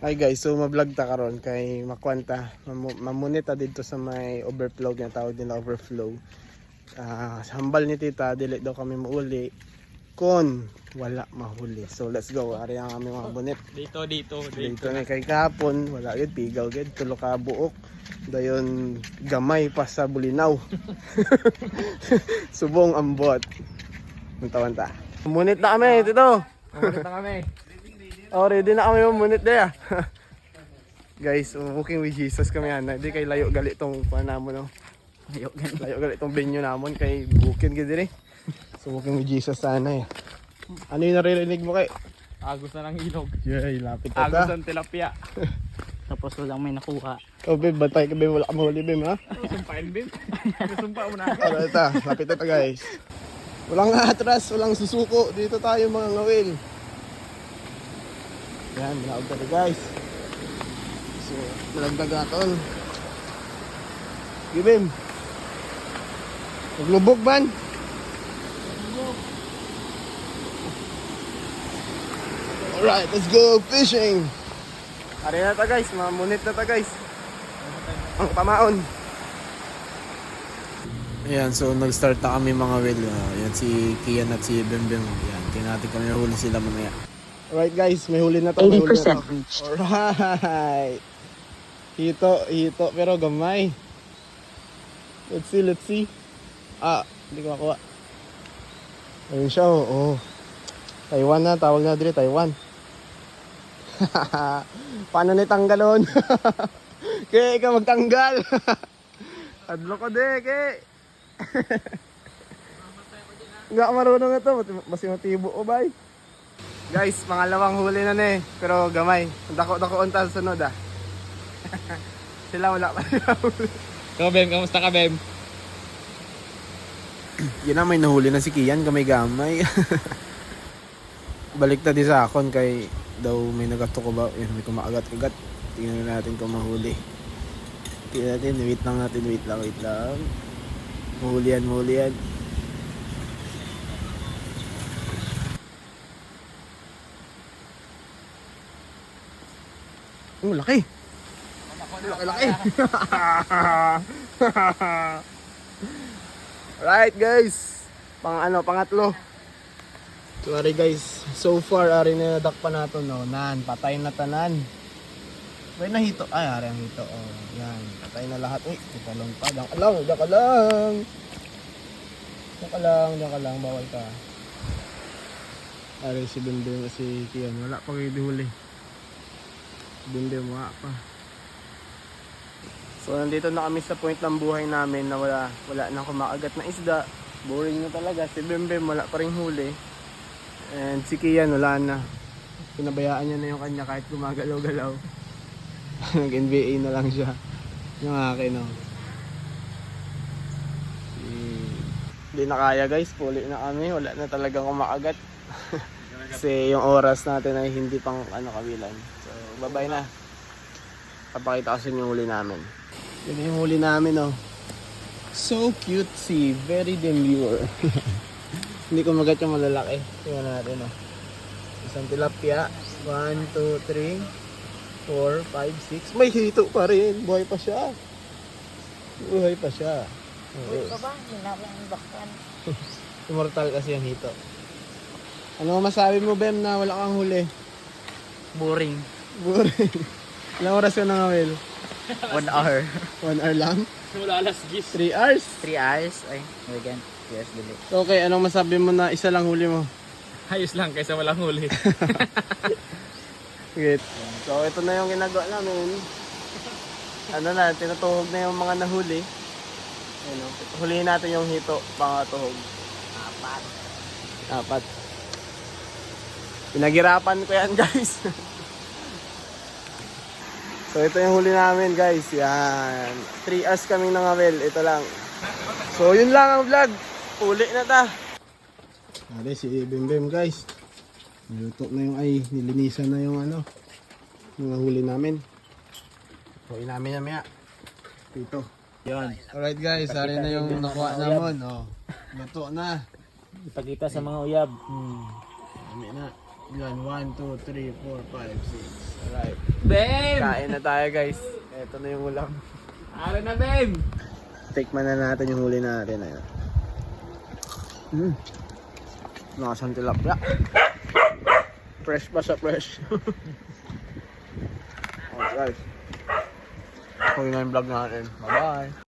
Hi guys, so mablog ta karon kay makwanta. Mamu- Mamunit ta dito sa may overflow nga tawag nila overflow. Ah, sa hambal ni tita dili daw kami mauli kon wala mahuli. So let's go. Ari ang aming mga bunit. Dito, dito, Dito na kay kahapon, wala gid pigaw gid tulo ka buok. Dayon gamay pa sa bulinaw. Subong ambot. Muntawan ta. Munit na kami dito. Pumunta na kami. Oh, ready na kami mamunit na ya. Guys, booking with Jesus kami yan. Hindi kay layo gali tong kuha namon no. Ayok, ganun. Layo gali tong venue namon kay booking gid diri. So booking with Jesus sana eh. Ano yung naririnig mo kay? Agos na ng ilog. Yay, lapit ka Agos ng tilapia. Tapos walang may nakuha. Oh, babe, bantay ka babe, wala ka mahuli babe ha. Sumpain, bin. Sumpa mo na. Ano ito, lapit na guys. Walang atras, walang susuko. Dito tayo mga ngawil. Yan, manaog tayo guys. So, malagdag natin. Gibim. Maglubog ban. Alright, let's go fishing. Ari na ta guys, mamunit na ta guys. Ang pamaon. Ayan, so nag-start na kami mga well. Uh, yan si Kian at si Bembem. Yan, tingnan natin kung may huli sila mamaya. Alright guys, may huli na to. may huli na to. 80% reached. Alright. Hito, hito, pero gamay. Let's see, let's see. Ah, hindi ko makuha. Ayun siya, oh. oh. Taiwan na, tawag na dito, Taiwan. Paano ni tanggalon? Kaya ikaw magtanggal. Adlo ko de, ke. Nga marunong ito, mas matibo ko bay. Guys, pangalawang huli na ni, pero gamay. Dako-dako unta sa sunod ah. Sila wala pa nila huli. Ikaw, Bem, kamusta ka, Bem? Yan na may nahuli na si Kian, gamay-gamay. Balik na di sa akon kay daw may nagato ko ba? Yan, may kumakagat-kagat. Tingnan natin kung mahuli. Tingnan natin, wait lang natin, wait lang, wait lang. Mahuli yan, Oh, laki! Laki, laki! Right guys. Pang ano, pangatlo. Sorry guys. So far ari na nadak pa nato no. Nan, patay na tanan. May nahito. Ay, ari ang hito. Oh, yan. Patay na lahat. Uy, ito lang pa. Dang lang, daka lang. Daka lang, daka lang. Bawal ka. Ari si Bimbe si Kian. Wala pa kayo huli. Bimbe wala pa. So nandito na kami sa point ng buhay namin na wala wala nang kumakagat na isda. Boring na talaga. Si Bembem wala pa rin huli. And si Kian wala na. Pinabayaan niya na yung kanya kahit gumagalaw-galaw. Nag-NBA na lang siya. Yung akin no. Hindi na kaya guys. Puli na kami. Wala na talagang kumakagat. Kasi yung oras natin ay hindi pang ano kabilan. So bye-bye na. Papakita ko sa inyo yung huli namin. Yun yung huli namin, oh. So cutesy. Very demure. Hindi ko magat yung malalaki. Tingnan natin, oh. Isang tilapia. 1, 2, 3, 4, 5, 6. May hito pa rin. Buhay pa siya. Buhay pa siya. Oo. ba? Hinabang yung bakwan. Immortal kasi yung hito. Ano masabi mo, Bem, na wala kang huli? Boring. Boring. Ilang oras ka na Will? One hour. One hour lang? Wala alas gis. Three hours? Three hours. Ay, weekend. Yes, dili. Okay, anong masabi mo na isa lang huli mo? Ayos lang kaysa walang huli. Great. So, ito na yung ginagawa namin. Ano na, tinutuhog na yung mga nahuli. Ano, huliin natin yung hito, pangatuhog. Apat. Apat. Pinaghirapan ko yan, guys. So, ito yung huli namin, guys. Yan. 3 hours kaming nangawil. Ito lang. So, yun lang ang vlog. Uli na ta. Ari, si Bim guys. Niluto na yung ay, nilinisan na yung ano, mga huli namin. Huwi namin yan maya. Dito. Yun. Alright guys, ari na yung nakuha namin. Oh. Luto na. Ipakita sa mga uyab. Hmm. Dami na. Yan, 1, 2, 3, 4, 5, 6. Alright. Bem! Kain na tayo guys. Ito na yung ulam. Ara na, Bem! Tikman na natin yung huli natin. Ayun. Mm. Nakasang tilapia. Fresh pa sa fresh. okay guys. Huwag na yung vlog natin. Bye-bye.